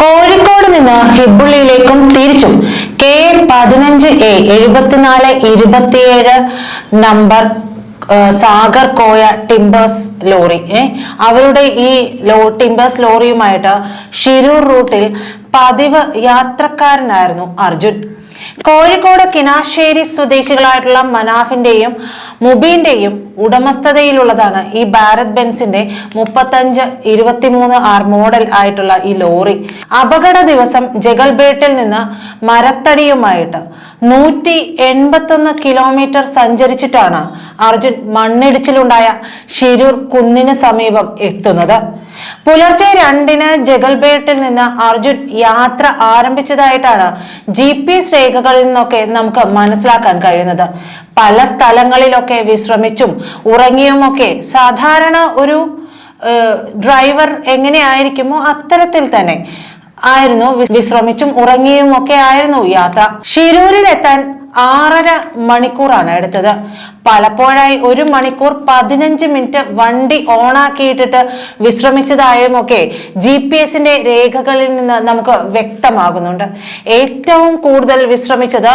കോഴിക്കോട് നിന്ന് ഹിബുള്ളിയിലേക്കും തിരിച്ചും. കെ പതിനഞ്ച് എ എഴുപത്തിനാല് ഇരുപത്തിയേഴ് number Sagar Koya timbers lorry. അവരുടെ ഈ ലോ ടിംബേഴ്സ് ലോറിയുമായിട്ട് ഷിരൂർ റൂട്ടിൽ പതിവ് യാത്രക്കാരനായിരുന്നു അർജുൻ. കോഴിക്കോട് കിനാശ്ശേരി സ്വദേശികളായിട്ടുള്ള മനാഫിന്റെയും മുബീന്റെയും ഉടമസ്ഥതയിലുള്ളതാണ് ഈ ഭാരത് ബെൻസിന്റെ മുപ്പത്തഞ്ച് ഇരുപത്തിമൂന്ന് ആർ മോഡൽ ആയിട്ടുള്ള ഈ ലോറി. അപകട ദിവസം ജഗൽബേട്ടിൽ നിന്ന് മരത്തടിയുമായിട്ട് നൂറ്റി എൺപത്തൊന്ന് കിലോമീറ്റർ സഞ്ചരിച്ചിട്ടാണ് അർജുൻ മണ്ണിടിച്ചിലുണ്ടായ ഷിരൂർ കുന്നിന് സമീപം എത്തുന്നത്. പുലർച്ചെ രണ്ടിന് ജഗൽബേട്ടിൽ നിന്ന് അർജുൻ യാത്ര ആരംഭിച്ചതായിട്ടാണ് ജി പി എസ് രേഖകളിൽ നിന്നൊക്കെ നമുക്ക് മനസ്സിലാക്കാൻ കഴിയുന്നത്. പല സ്ഥലങ്ങളിലൊക്കെ വിശ്രമിച്ചും ഉറങ്ങിയുമൊക്കെ സാധാരണ ഒരു ഡ്രൈവർ എങ്ങനെയായിരിക്കുമോ അത്തരത്തിൽ തന്നെ ആയിരുന്നു. വിശ്രമിച്ചും ഉറങ്ങിയും ഒക്കെ ആയിരുന്നു യാത്ര. ഷിരൂരിൽ എത്താൻ ആറര മണിക്കൂറാണ് എടുത്തത്. പലപ്പോഴായി ഒരു മണിക്കൂർ പതിനഞ്ച് മിനിറ്റ് വണ്ടി ഓണാക്കിയിട്ടിട്ട് വിശ്രമിച്ചതായും ഒക്കെ ജി പി എസിന്റെ രേഖകളിൽ നിന്ന് നമുക്ക് വ്യക്തമാകുന്നുണ്ട്. ഏറ്റവും കൂടുതൽ വിശ്രമിച്ചത്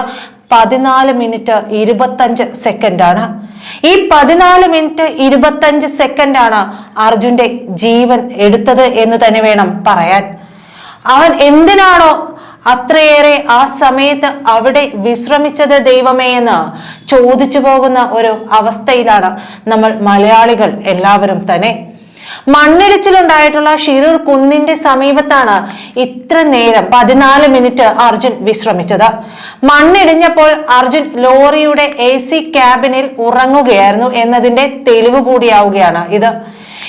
പതിനാല് മിനിറ്റ് ഇരുപത്തഞ്ച് സെക്കൻഡാണ്. ഈ പതിനാല് മിനിറ്റ് ഇരുപത്തഞ്ച് സെക്കൻഡാണ് അർജുന്റെ ജീവൻ എടുത്തത് എന്ന് തന്നെ വേണം പറയാൻ. അവൻ എന്തിനാണോ അത്രയേറെ ആ സമയത്ത് അവിടെ വിശ്രമിച്ചത് ദൈവമേ എന്ന് ചോദിച്ചു പോകുന്ന ഒരു അവസ്ഥയിലാണ് നമ്മൾ മലയാളികൾ എല്ലാവരും തന്നെ. മണ്ണിടിച്ചിലുണ്ടായിട്ടുള്ള ഷിരൂർ കുന്നിന്റെ സമീപത്താണ് ഇത്ര നേരം പതിനാല് മിനിറ്റ് അർജുൻ വിശ്രമിച്ചത്. മണ്ണിടിഞ്ഞപ്പോൾ അർജുൻ ലോറിയുടെ എ സി ക്യാബിനിൽ ഉറങ്ങുകയായിരുന്നു എന്നതിന്റെ തെളിവ് കൂടിയാവുകയാണ് ഇത്.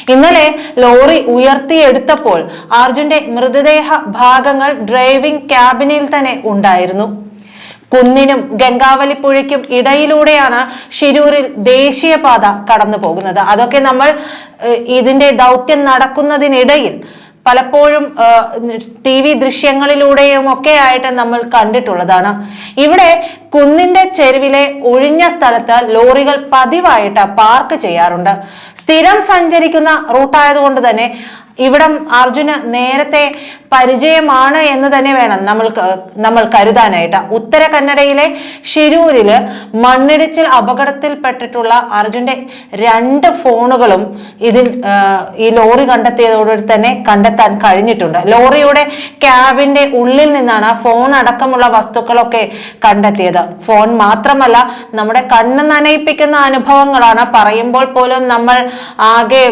ഇന്നലെ ലോറി ഉയർത്തിയെടുത്തപ്പോൾ അർജുന്റെ മൃതദേഹ ഭാഗങ്ങൾ ഡ്രൈവിംഗ് ക്യാബിനിൽ തന്നെ ഉണ്ടായിരുന്നു. കുന്നിനും ഗംഗാവലിപ്പുഴയ്ക്കും ഇടയിലൂടെയാണ് ഷിരൂരിൽ ദേശീയപാത കടന്നു പോകുന്നത് അതൊക്കെ നമ്മൾ ഇതിന്റെ ദൗത്യം നടക്കുന്നതിനിടയിൽ പലപ്പോഴും ടി വി ദൃശ്യങ്ങളിലൂടെയും ഒക്കെ ആയിട്ട് നമ്മൾ കണ്ടിട്ടുള്ളതാണ്. ഇവിടെ കുന്നിന്റെ ചെരുവിലെ ഒഴിഞ്ഞ സ്ഥലത്ത് ലോറികൾ പതിവായിട്ട് പാർക്ക് ചെയ്യാറുണ്ട്. സ്ഥിരം സഞ്ചരിക്കുന്ന റൂട്ടായതുകൊണ്ട് തന്നെ ഇവിടം അർജുന് നേരത്തെ പരിചയമാണ് എന്ന് തന്നെ വേണം നമ്മൾ നമ്മൾ കരുതാനായിട്ട്. ഉത്തര കന്നഡയിലെ ഷിരൂരിൽ മണ്ണിടിച്ചിൽ അപകടത്തിൽപ്പെട്ടിട്ടുള്ള അർജുന്റെ രണ്ട് ഫോണുകളും ഇതിൽ ഈ ലോറി കണ്ടെത്തിയതോടുകൂടി തന്നെ കണ്ടെത്താൻ കഴിഞ്ഞിട്ടുണ്ട്. ലോറിയുടെ ക്യാബിന്റെ ഉള്ളിൽ നിന്നാണ് ഫോൺ അടക്കമുള്ള വസ്തുക്കളൊക്കെ കണ്ടെത്തിയത്. ഫോൺ മാത്രമല്ല നമ്മുടെ കണ്ണ് നനയിപ്പിക്കുന്ന അനുഭവങ്ങളാണ്. പറയുമ്പോൾ പോലും നമ്മൾ ആകെ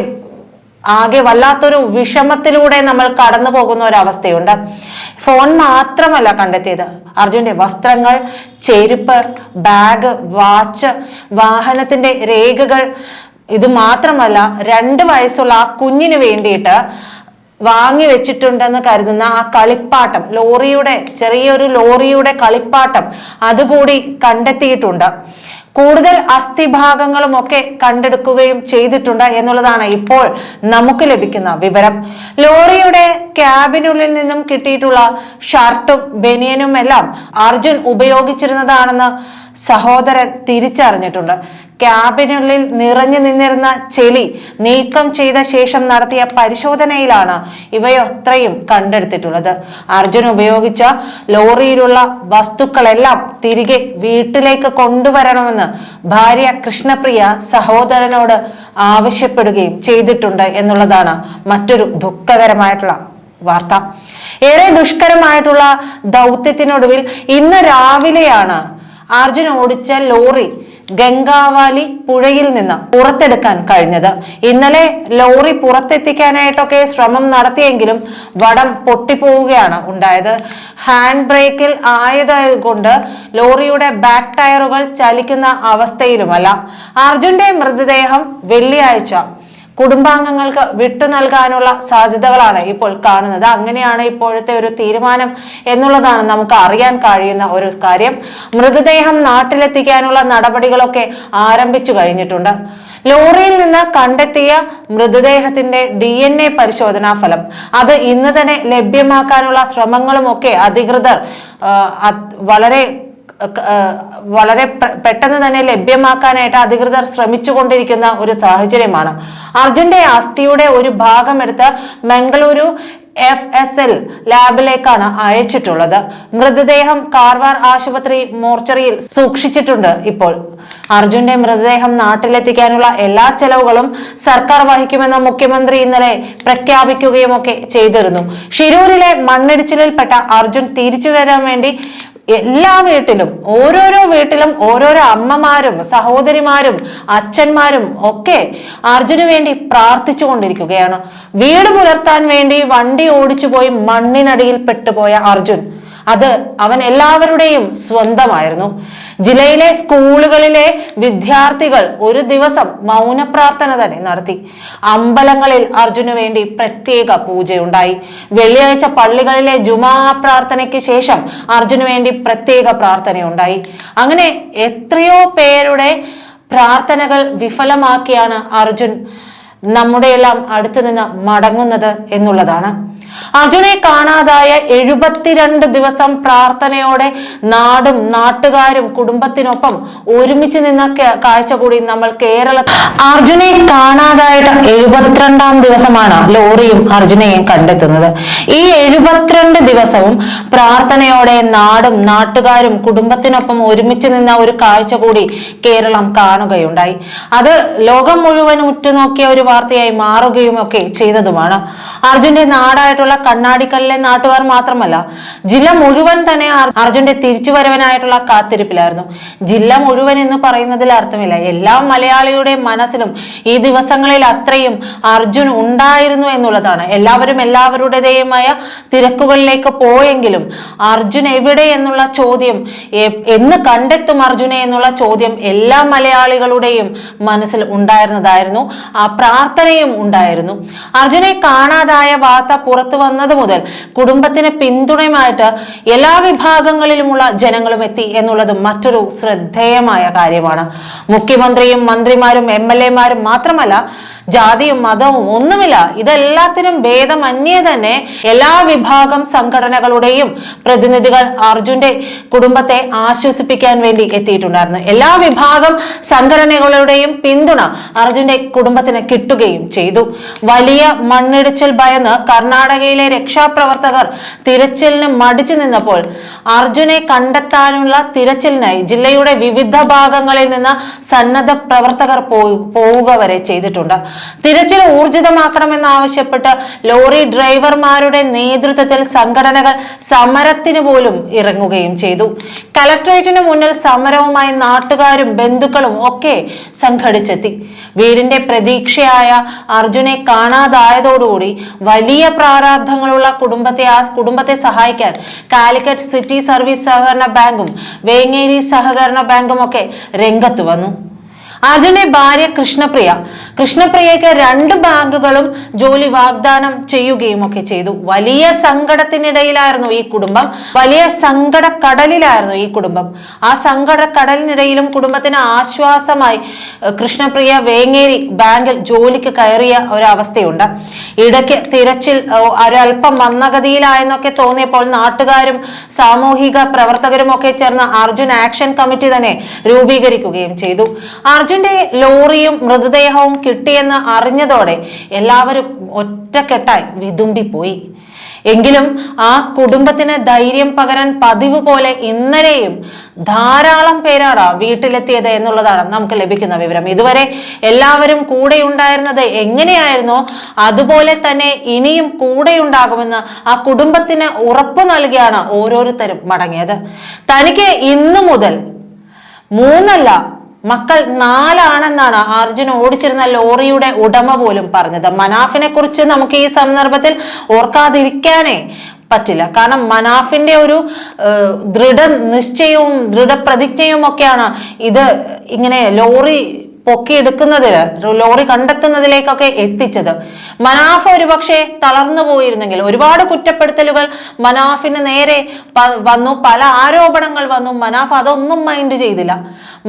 ആകെ വല്ലാത്തൊരു വിഷമത്തിലൂടെ നമ്മൾ കടന്നു പോകുന്ന ഒരു അവസ്ഥയുണ്ട് ഫോൺ മാത്രമല്ല കണ്ടെത്തിയത്. അർജുന്റെ വസ്ത്രങ്ങൾ ചെരുപ്പ് ബാഗ് വാച്ച് വാഹനത്തിന്റെ രേഖകൾ. ഇത് മാത്രമല്ല രണ്ട് വയസ്സുള്ള ആ കുഞ്ഞിന് വേണ്ടിയിട്ട് വാങ്ങി വെച്ചിട്ടുണ്ടെന്ന് കരുതുന്ന ആ കളിപ്പാട്ടം ലോറിയുടെ ചെറിയൊരു ലോറിയുടെ കളിപ്പാട്ടം അതുകൂടി കണ്ടെത്തിയിട്ടുണ്ട്. കൂടുതൽ അസ്ഥിഭാഗങ്ങളും ഒക്കെ കണ്ടെടുക്കുകയും ചെയ്തിട്ടുണ്ട് എന്നുള്ളതാണ് ഇപ്പോൾ നമുക്ക് ലഭിക്കുന്ന വിവരം. ലോറിയുടെ ക്യാബിനുള്ളിൽ നിന്നും കിട്ടിയിട്ടുള്ള ഷർട്ടും ബനിയനും എല്ലാം അർജുൻ ഉപയോഗിച്ചിരുന്നതാണെന്ന് സഹോദരൻ തിരിച്ചറിഞ്ഞിട്ടുണ്ട്. ക്യാബിനുള്ളിൽ നിറഞ്ഞു നിന്നിരുന്ന ചെളി നീക്കം ചെയ്ത ശേഷം നടത്തിയ പരിശോധനയിലാണ് ഇവയൊത്രയും കണ്ടെടുത്തിട്ടുള്ളത്. അർജുൻ ഉപയോഗിച്ച ലോറിയിലുള്ള വസ്തുക്കളെല്ലാം തിരികെ വീട്ടിലേക്ക് കൊണ്ടുവരണമെന്ന് ഭാര്യ കൃഷ്ണപ്രിയ സഹോദരനോട് ആവശ്യപ്പെടുകയും ചെയ്തിട്ടുണ്ട് എന്നുള്ളതാണ് മറ്റൊരു ദുഃഖകരമായിട്ടുള്ള വാർത്ത. ഏറെ ദുഷ്കരമായിട്ടുള്ള ദൗത്യത്തിനൊടുവിൽ ഇന്ന് രാവിലെയാണ് അർജുൻ ഓടിച്ച ലോറി ഗംഗാവാലി പുഴയിൽ നിന്ന് പുറത്തെടുക്കാൻ കഴിഞ്ഞത്. ഇന്നലെ ലോറി പുറത്തെത്തിക്കാനായിട്ടൊക്കെ ശ്രമം നടത്തിയെങ്കിലും വടം പൊട്ടിപ്പോവുകയാണ് ഉണ്ടായത്. ഹാൻഡ് ബ്രേക്കിൽ ആയതുകൊണ്ട് ലോറിയുടെ ബാക്ക് ടയറുകൾ ചലിക്കുന്ന അവസ്ഥയിലുമല്ല. അർജുന്റെ മൃതദേഹം വെള്ളിയാഴ്ച കുടുംബാംഗങ്ങൾക്ക് വിട്ടു നൽകാനുള്ള സാധ്യതകളാണ് ഇപ്പോൾ കാണുന്നത്. അങ്ങനെയാണ് ഇപ്പോഴത്തെ ഒരു തീരുമാനം എന്നുള്ളതാണ് നമുക്ക് അറിയാൻ കഴിയുന്ന ഒരു കാര്യം. മൃതദേഹം നാട്ടിലെത്തിക്കാനുള്ള നടപടികളൊക്കെ ആരംഭിച്ചു കഴിഞ്ഞിട്ടുണ്ട്. ലോറിയിൽ നിന്ന് കണ്ടെത്തിയ മൃതദേഹത്തിന്റെ ഡി എൻ എ പരിശോധനാ ഫലം. അത് ഇന്ന് തന്നെ ലഭ്യമാക്കാനുള്ള ശ്രമങ്ങളുമൊക്കെ അധികൃതർ വളരെ വളരെ പെട്ടെന്ന് തന്നെ ലഭ്യമാക്കാനായിട്ട് അധികൃതർ ശ്രമിച്ചുകൊണ്ടിരിക്കുന്ന ഒരു സാഹചര്യമാണ്. അർജുന്റെ ആസ്തിയുടെ ഒരു ഭാഗം എടുത്ത് മംഗളൂരു എഫ് എസ് എൽ ലാബിലേക്കാണ് അയച്ചിട്ടുള്ളത്. മൃതദേഹം കാർവാർ ആശുപത്രി മോർച്ചറിയിൽ സൂക്ഷിച്ചിട്ടുണ്ട് ഇപ്പോൾ. അർജുന്റെ മൃതദേഹം നാട്ടിലെത്തിക്കാനുള്ള എല്ലാ ചെലവുകളും സർക്കാർ വഹിക്കുമെന്ന് മുഖ്യമന്ത്രി ഇന്നലെ പ്രഖ്യാപിക്കുകയും ഒക്കെ ചെയ്തിരുന്നു. ഷിരൂരിലെ മണ്ണിടിച്ചിലിൽപ്പെട്ട അർജുൻ തിരിച്ചു വരാൻ വേണ്ടി എല്ലാ വീട്ടിലും ഓരോരോ വീട്ടിലും ഓരോരോ അമ്മമാരും സഹോദരിമാരും അച്ഛന്മാരും ഒക്കെ അർജുന് വേണ്ടി പ്രാർത്ഥിച്ചു കൊണ്ടിരിക്കുകയാണ്. വീട് പുലർത്താൻ വേണ്ടി വണ്ടി ഓടിച്ചു പോയി മണ്ണിനടിയിൽ പെട്ടുപോയ അർജുൻ. അത് അവൻ എല്ലാവരുടെയും സ്വന്തമായിരുന്നു. ജില്ലയിലെ സ്കൂളുകളിലെ വിദ്യാർത്ഥികൾ ഒരു ദിവസം മൗനപ്രാർത്ഥന തന്നെ നടത്തി. അമ്പലങ്ങളിൽ അർജുനു വേണ്ടി പ്രത്യേക പൂജയുണ്ടായി. വെള്ളിയാഴ്ച പള്ളികളിലെ ജുമാ പ്രാർത്ഥനയ്ക്ക് ശേഷം അർജുനു വേണ്ടി പ്രത്യേക പ്രാർത്ഥനയുണ്ടായി. അങ്ങനെ എത്രയോ പേരുടെ പ്രാർത്ഥനകൾ വിഫലമാക്കിയാണ് അർജുൻ നമ്മുടെ എല്ലാം അടുത്ത് നിന്ന് മടങ്ങുന്നത് എന്നുള്ളതാണ്. അർജുനെ കാണാതായ എഴുപത്തിരണ്ട് ദിവസം പ്രാർത്ഥനയോടെ നാടും നാട്ടുകാരും കുടുംബത്തിനൊപ്പം ഒരുമിച്ച് നിന്ന കാഴ്ച കൂടി നമ്മൾ കേരള അർജുനെ കാണാതായിട്ട് എഴുപത്തിരണ്ടാം ദിവസമാണ് ലോറിയും അർജുനെയും കണ്ടെത്തുന്നത്. ഈ എഴുപത്തിരണ്ട് ദിവസവും പ്രാർത്ഥനയോടെ നാടും നാട്ടുകാരും കുടുംബത്തിനൊപ്പം ഒരുമിച്ച് നിന്ന ഒരു കാഴ്ച കൂടി കേരളം കാണുകയുണ്ടായി. അത് ലോകം മുഴുവൻ ഉറ്റുനോക്കിയ ഒരു വാർത്തയായി മാറുകയും ഒക്കെ ചെയ്തതുമാണ്. അർജുന്റെ നാടായിട്ടുള്ള കണ്ണാടിക്കല്ലിലെ നാട്ടുകാർ മാത്രമല്ല ജില്ല മുഴുവൻ തന്നെ അർ- അർജുന്റെ തിരിച്ചുവരവനായിട്ടുള്ള കാത്തിരിപ്പിലായിരുന്നു. ജില്ല മുഴുവൻ എന്ന് പറയുന്നതിൽ അർത്ഥമില്ല. എല്ലാ മലയാളിയുടെ മനസ്സിലും ഈ ദിവസങ്ങളിൽ അത്രയും അർജുൻ ഉണ്ടായിരുന്നു എന്നുള്ളതാണ്. എല്ലാവരും എല്ലാവരുടേതേയുമായ തിരക്കുകളിലേക്ക് പോയെങ്കിലും അർജുൻ എവിടെ എന്നുള്ള ചോദ്യം എന്ന് കണ്ടെത്തും അർജുനെ എന്നുള്ള ചോദ്യം എല്ലാ മലയാളികളുടെയും മനസ്സിൽ ഉണ്ടായിരുന്നതായിരുന്നു. ആ പ്രാർത്ഥനയും ഉണ്ടായിരുന്നു. അർജുനെ കാണാതായ വാർത്ത പുറത്തു വന്നത് മുതൽ കുടുംബത്തിന് പിന്തുണയുമായിട്ട് എല്ലാ വിഭാഗങ്ങളിലുമുള്ള ജനങ്ങളും എത്തി എന്നുള്ളത് മറ്റൊരു ശ്രദ്ധേയമായ കാര്യമാണ്. മുഖ്യമന്ത്രിയും മന്ത്രിമാരും എം എൽ എമാരും മാത്രമല്ല ജാതിയും മതവും ഒന്നുമില്ല. ഇതെല്ലാത്തിനും ഭേദമന്യേ തന്നെ എല്ലാ വിഭാഗം സംഘടനകളുടെയും പ്രതിനിധികൾ അർജുന്റെ കുടുംബത്തെ ആശ്വസിപ്പിക്കാൻ വേണ്ടി എത്തിയിട്ടുണ്ടായിരുന്നു. എല്ലാ വിഭാഗം സംഘടനകളുടെയും പിന്തുണ അർജുന്റെ കുടുംബത്തിന് കിട്ടുകയും ചെയ്തു. വലിയ മണ്ണിടിച്ചിൽ ഭയന്ന് കർണാടകയിലെ രക്ഷാപ്രവർത്തകർ തിരച്ചിലിന് മടിച്ചു നിന്നപ്പോൾ അർജുനെ കണ്ടെത്താനുള്ള തിരച്ചിലിനായി ജില്ലയുടെ വിവിധ ഭാഗങ്ങളിൽ നിന്ന് സന്നദ്ധ പ്രവർത്തകർ പോവുക വരെ ചെയ്തിട്ടുണ്ട്. തിരച്ചിൽ ഊർജിതമാക്കണമെന്നാവശ്യപ്പെട്ട് ലോറി ഡ്രൈവർമാരുടെ നേതൃത്വത്തിൽ സംഘടനകൾ സമരത്തിന് പോലും ഇറങ്ങുകയും ചെയ്തു. കലക്ട്രേറ്റിന് മുന്നിൽ സമരവുമായി നാട്ടുകാരും ബന്ധുക്കളും ഒക്കെ സംഘടിച്ചെത്തി. വീടിന്റെ പ്രതീക്ഷയായ അർജുനെ കാണാതായതോടുകൂടി വലിയ പ്രാരാബ്ധങ്ങളുള്ള കുടുംബത്തെ ആ കുടുംബത്തെ സഹായിക്കാൻ കാലിക്കറ്റ് സിറ്റി സർവീസ് സഹകരണ ബാങ്കും വേങ്ങേരി സഹകരണ ബാങ്കും ഒക്കെ രംഗത്ത് വന്നു. അർജുന്റെ ഭാര്യ കൃഷ്ണപ്രിയ. കൃഷ്ണപ്രിയയ്ക്ക് രണ്ട് ബാങ്കുകളും ജോലി വാഗ്ദാനം ചെയ്യുകയും ഒക്കെ ചെയ്തു. വലിയ സങ്കടത്തിനിടയിലായിരുന്നു ഈ കുടുംബം. വലിയ സങ്കട കടലിലായിരുന്നു ഈ കുടുംബം. ആ സങ്കട കടലിനിടയിലും കുടുംബത്തിന് ആശ്വാസമായി കൃഷ്ണപ്രിയ വേങ്ങേരി ബാങ്കിൽ ജോലിക്ക് കയറിയ ഒരവസ്ഥയുണ്ട്. ഇടയ്ക്ക് തിരച്ചിൽ ഒരൽപ്പം മന്ദഗതിയിലായെന്നൊക്കെ തോന്നിയപ്പോൾ നാട്ടുകാരും സാമൂഹിക പ്രവർത്തകരും ഒക്കെ ചേർന്ന് അർജുൻ ആക്ഷൻ കമ്മിറ്റി തന്നെ രൂപീകരിക്കുകയും ചെയ്തു. അർജുന്റെ ലോറിയും മൃതദേഹവും കിട്ടിയെന്ന് അറിഞ്ഞതോടെ എല്ലാവരും ഒറ്റക്കെട്ടായി വിതുമ്പിപ്പോയി. എങ്കിലും ആ കുടുംബത്തിന് ധൈര്യം പകരാൻ പതിവ് പോലെ ഇന്നലെയും ധാരാളം പേരാണ് വീട്ടിലെത്തിയത് എന്നുള്ളതാണ് നമുക്ക് ലഭിക്കുന്ന വിവരം. ഇതുവരെ എല്ലാവരും കൂടെ ഉണ്ടായിരുന്നത് എങ്ങനെയായിരുന്നോ അതുപോലെ തന്നെ ഇനിയും കൂടെ കൂടെയുണ്ടാകുമെന്ന് ആ കുടുംബത്തിന് ഉറപ്പു നൽകിയാണ് ഓരോരുത്തരും മടങ്ങിയത്. തനിക്ക് ഇന്നു മുതൽ മൂന്നല്ല മക്കൾ നാലാണെന്നാണ് അർജുൻ ഓടിച്ചിരുന്ന ലോറിയുടെ ഉടമ പോലും പറഞ്ഞത്. മനാഫിനെ കുറിച്ച് നമുക്ക് ഈ സന്ദർഭത്തിൽ ഓർക്കാതിരിക്കാനേ പറ്റില്ല. കാരണം മനാഫിന്റെ ഒരു ദൃഢ നിശ്ചയവും ദൃഢപ്രതിജ്ഞയും ഒക്കെയാണ് ഇത് ഇങ്ങനെ ലോറി പൊക്കിയെടുക്കുന്നതിൽ ലോറി കണ്ടെത്തുന്നതിലേക്കൊക്കെ എത്തിച്ചത്. മനാഫ് ഒരുപക്ഷെ തളർന്നു പോയിരുന്നെങ്കിൽ ഒരുപാട് കുറ്റപ്പെടുത്തലുകൾ മനാഫിന് നേരെ വന്നു പല ആരോപണങ്ങൾ വന്നു. മനാഫ് അതൊന്നും മൈൻഡ് ചെയ്തില്ല.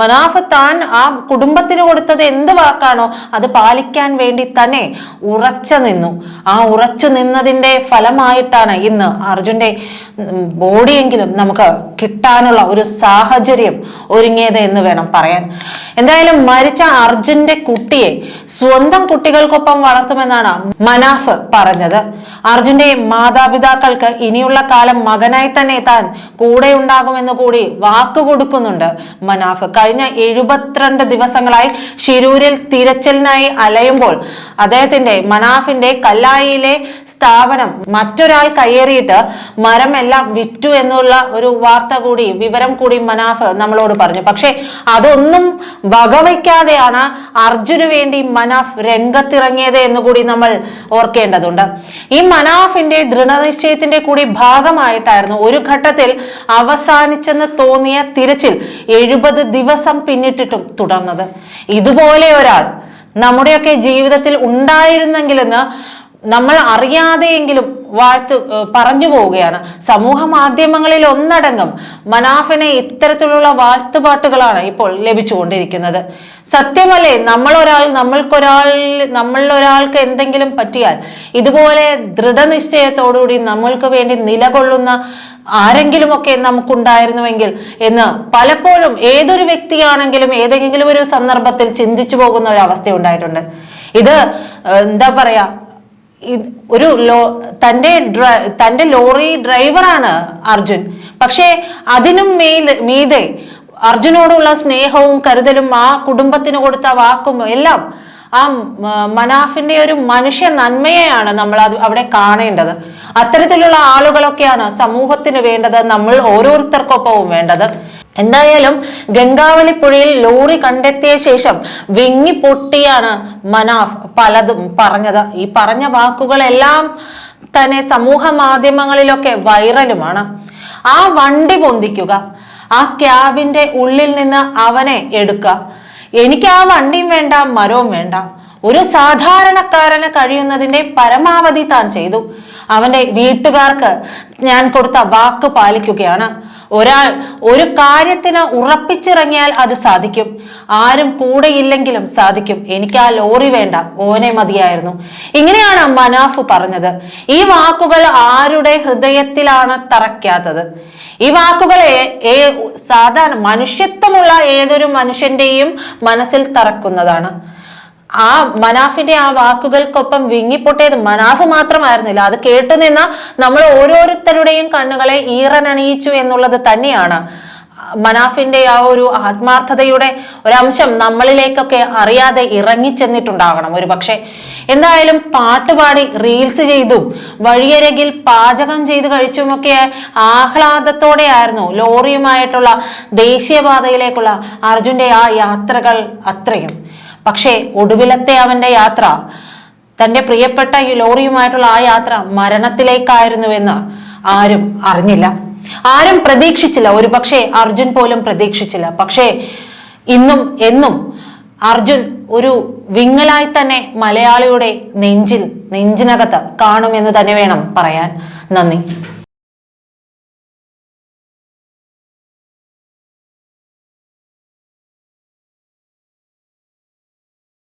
മനാഫ് താൻ ആ കുടുംബത്തിന് കൊടുത്തത് എന്ത് വാക്കാണോ അത് പാലിക്കാൻ വേണ്ടി തന്നെ ഉറച്ചു നിന്നു. ആ ഉറച്ചു നിന്നതിന്റെ ഫലമായിട്ടാണ് ഇന്ന് അർജുന്റെ ബോഡിയെങ്കിലും നമുക്ക് കിട്ടാനുള്ള ഒരു സാഹചര്യം ഒരുങ്ങിയത് എന്ന് വേണം പറയാൻ. എന്തായാലും മരിച്ച അർജുന്റെ കുട്ടിയെ സ്വന്തം കുട്ടികൾക്കൊപ്പം വളർത്തുമെന്നാണ് മനാഫ് പറഞ്ഞത്. അർജുന്റെ മാതാപിതാക്കൾക്ക് ഇനിയുള്ള കാലം മകനായി തന്നെ താൻ കൂടെ ഉണ്ടാകുമെന്ന് കൂടി വാക്കു കൊടുക്കുന്നുണ്ട് മനാഫ്. കഴിഞ്ഞ എഴുപത്തിരണ്ട് ദിവസങ്ങളായി ഷിരൂരിൽ തിരച്ചിലിനായി അലയുമ്പോൾ അദ്ദേഹത്തിന്റെ മനാഫിന്റെ കല്ലായിയിലെ സ്ഥാപനം മറ്റൊരാൾ കയ്യേറിയിട്ട് മരമെല്ലാം വിറ്റു എന്നുള്ള ഒരു വാർത്ത കൂടി വിവരം കൂടി മനാഫ് നമ്മളോട് പറഞ്ഞു. പക്ഷെ അതൊന്നും വകവയ്ക്കാതെയാണ് അർജുന് വേണ്ടി മനാഫ് രംഗത്തിറങ്ങിയത് എന്ന് കൂടി നമ്മൾ ഓർക്കേണ്ടതുണ്ട്. ഈ മനാഫിന്റെ ദൃഢനിശ്ചയത്തിന്റെ കൂടി ഭാഗമായിട്ടായിരുന്നു ഒരു ഘട്ടത്തിൽ അവസാനിച്ചെന്ന് തോന്നിയ തിരച്ചിൽ എഴുപത് ദിവസം പിന്നിട്ടിട്ടും തുടർന്നത്. ഇതുപോലെ ഒരാൾ നമ്മുടെയൊക്കെ ജീവിതത്തിൽ ഉണ്ടായിരുന്നെങ്കിലെന്ന് നമ്മൾ അറിയാതെയെങ്കിലും വാഴ്ത്ത് പറഞ്ഞു പോവുകയാണ്. സമൂഹ മാധ്യമങ്ങളിൽ ഒന്നടങ്കം മനാഫിനെ ഇത്തരത്തിലുള്ള വാഴ്ത്തുപാട്ടുകളാണ് ഇപ്പോൾ ലഭിച്ചുകൊണ്ടിരിക്കുന്നത്. സത്യമല്ലേ നമ്മളൊരാൾ നമ്മൾക്കൊരാൾ നമ്മളൊരാൾക്ക് എന്തെങ്കിലും പറ്റിയാൽ ഇതുപോലെ ദൃഢനിശ്ചയത്തോടുകൂടി നമ്മൾക്ക് വേണ്ടി നിലകൊള്ളുന്ന ആരെങ്കിലുമൊക്കെ നമുക്കുണ്ടായിരുന്നുവെങ്കിൽ എന്ന് പലപ്പോഴും ഏതൊരു വ്യക്തിയാണെങ്കിലും ഏതെങ്കിലും ഒരു സന്ദർഭത്തിൽ ചിന്തിച്ചു പോകുന്ന ഒരു അവസ്ഥ ഉണ്ടായിട്ടുണ്ട് ഇത് എന്താ പറയാ ഒരു ലോ തന്റെ ഡ്ര- തന്റെ ലോറി ഡ്രൈവറാണ് അർജുൻ. പക്ഷേ അതിനും മേൽ മീതെ അർജുനോടുള്ള സ്നേഹവും കരുതലും ആ കുടുംബത്തിന് കൊടുത്ത വാക്കും എല്ലാം ആ മനാഫിന്റെ ഒരു മനുഷ്യ നന്മയെയാണ് നമ്മൾ അത് അവിടെ കാണേണ്ടത്. അത്തരത്തിലുള്ള ആളുകളൊക്കെയാണ് സമൂഹത്തിന് വേണ്ടത് നമ്മൾ ഓരോരുത്തർക്കൊപ്പവും വേണ്ടത്. എന്തായാലും ഗംഗാവലി പുഴയിൽ ലോറി കണ്ടെത്തിയ ശേഷം വിങ്ങി പൊട്ടിയാണ് മനാഫ് പലതും പറഞ്ഞത്. ഈ പറഞ്ഞ വാക്കുകളെല്ലാം തന്നെ സമൂഹ മാധ്യമങ്ങളിലൊക്കെ വൈറലുമാണ്. ആ വണ്ടി പൊന്തിക്കുക ആ ക്യാബിന്റെ ഉള്ളിൽ നിന്ന് അവനെ എടുക്കുക. എനിക്ക് ആ വണ്ടിയും വേണ്ട മരവും വേണ്ട. ഒരു സാധാരണക്കാരന് കഴിയുന്നതിന്റെ പരമാവധി താൻ ചെയ്തു. അവന്റെ വീട്ടുകാർക്ക് ഞാൻ കൊടുത്ത വാക്ക് പാലിക്കുകയാണ്. ഒരാൾ ഒരു കാര്യത്തിന് ഉറപ്പിച്ചിറങ്ങിയാൽ അത് സാധിക്കും. ആരും കൂടെയില്ലെങ്കിലും സാധിക്കും. എനിക്ക് ആ ലോറി വേണ്ട. ഓനെ മതിയായിരുന്നു. ഇങ്ങനെയാണ് മനാഫ് പറഞ്ഞത്. ഈ വാക്കുകൾ ആരുടെ ഹൃദയത്തിലാണ് തറയ്ക്കാത്തത്? ഈ വാക്കുകളെ സാധാരണ മനുഷ്യത്വമുള്ള ഏതൊരു മനുഷ്യന്റെയും മനസ്സിൽ തറക്കുന്നതാണ്. ആ മനാഫിന്റെ ആ വാക്കുകൾക്കൊപ്പം വിങ്ങിപ്പൊട്ടിയത് മനാഫ് മാത്രമായിരുന്നില്ല. അത് കേട്ടുനിന്ന നമ്മൾ ഓരോരുത്തരുടെയും കണ്ണുകളെ ഈറനണിയിച്ചു എന്നുള്ളത് തന്നെയാണ്. മനാഫിന്റെ ആ ഒരു ആത്മാർത്ഥതയുടെ ഒരംശം നമ്മളിലേക്കൊക്കെ അറിയാതെ ഇറങ്ങിച്ചെന്നിട്ടുണ്ടാകണം ഒരു പക്ഷേ. എന്തായാലും പാട്ടുപാടി റീൽസ് ചെയ്തും വഴിയരകിൽ പാചകം ചെയ്ത് കഴിച്ചുമൊക്കെ ആഹ്ലാദത്തോടെയായിരുന്നു ലോറിയുമായിട്ടുള്ള ദേശീയപാതയിലേക്കുള്ള അർജുന്റെ ആ യാത്രകൾ അത്രയും. പക്ഷേ ഒടുവിലത്തെ അവന്റെ യാത്ര തന്റെ പ്രിയപ്പെട്ട ഈ ലോറിയുമായിട്ടുള്ള ആ യാത്ര മരണത്തിലേക്കായിരുന്നുവെന്ന് ആരും അറിഞ്ഞില്ല. ആരും പ്രതീക്ഷിച്ചില്ല. ഒരു പക്ഷേ അർജുൻ പോലും പ്രതീക്ഷിച്ചില്ല. പക്ഷേ ഇന്നും എന്നും അർജുൻ ഒരു വിങ്ങലായി തന്നെ മലയാളിയുടെ നെഞ്ചിൽ നെഞ്ചിനകത്ത് കാണുമെന്ന് തന്നെ വേണം പറയാൻ. നന്ദി.